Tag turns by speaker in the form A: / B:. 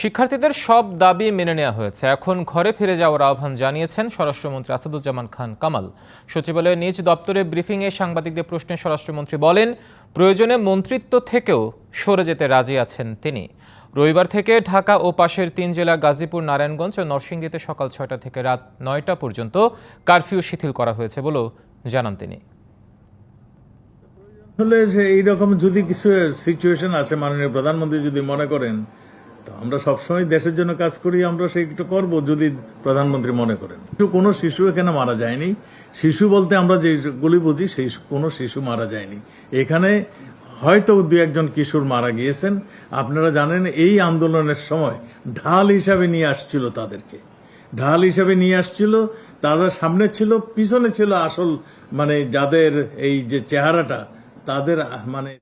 A: শিক্ষার্থীদের সব দাবি মেনে নেওয়া হয়েছে। এখন ঘরে ফিরে যাওয়ার আহ্বান জানিয়েছেন স্বরাষ্ট্রমন্ত্রী আসাদুজ্জামান খান কামাল। সচিবালয়ের নিজ দপ্তরে ব্রিফিংয়ে সাংবাদিকদের প্রশ্নে স্বরাষ্ট্রমন্ত্রী বলেন, প্রয়োজনে মন্ত্রিত্ব থেকেও সরে যেতে রাজি আছেন তিনি। রবিবার থেকে ঢাকা ও পাশের তিন জেলা গাজীপুর, নারায়ণগঞ্জ ও নরসিংদীতে সকাল ছয়টা থেকে রাত নয়টা পর্যন্ত কারফিউ শিথিল করা হয়েছে বলেও জানান তিনি।
B: আসলে এইরকম যদি কিছু সিচুয়েশন আছে মাননীয় প্রধানমন্ত্রী যদি মনে করেন তো আমরা সবসময় দেশের জন্য কাজ করি, আমরা সেইটা করব যদি প্রধানমন্ত্রী মনে করেন। কোনো শিশু এখানে মারা যায়নি। শিশু বলতে আমরা যেগুলি বুঝি, সেই কোনো শিশু মারা যায়নি। এখানে হয়তো দু একজন কিশোর মারা গিয়েছেন। আপনারা জানেন, এই আন্দোলনের সময় ঢাল হিসাবে নিয়ে আসছিল তাদেরকে। ঢাল হিসাবে নিয়ে আসছিল, তারা সামনে ছিল, পিছনে ছিল আসল মানে যাদের এই যে চেহারাটা, তাদের মানে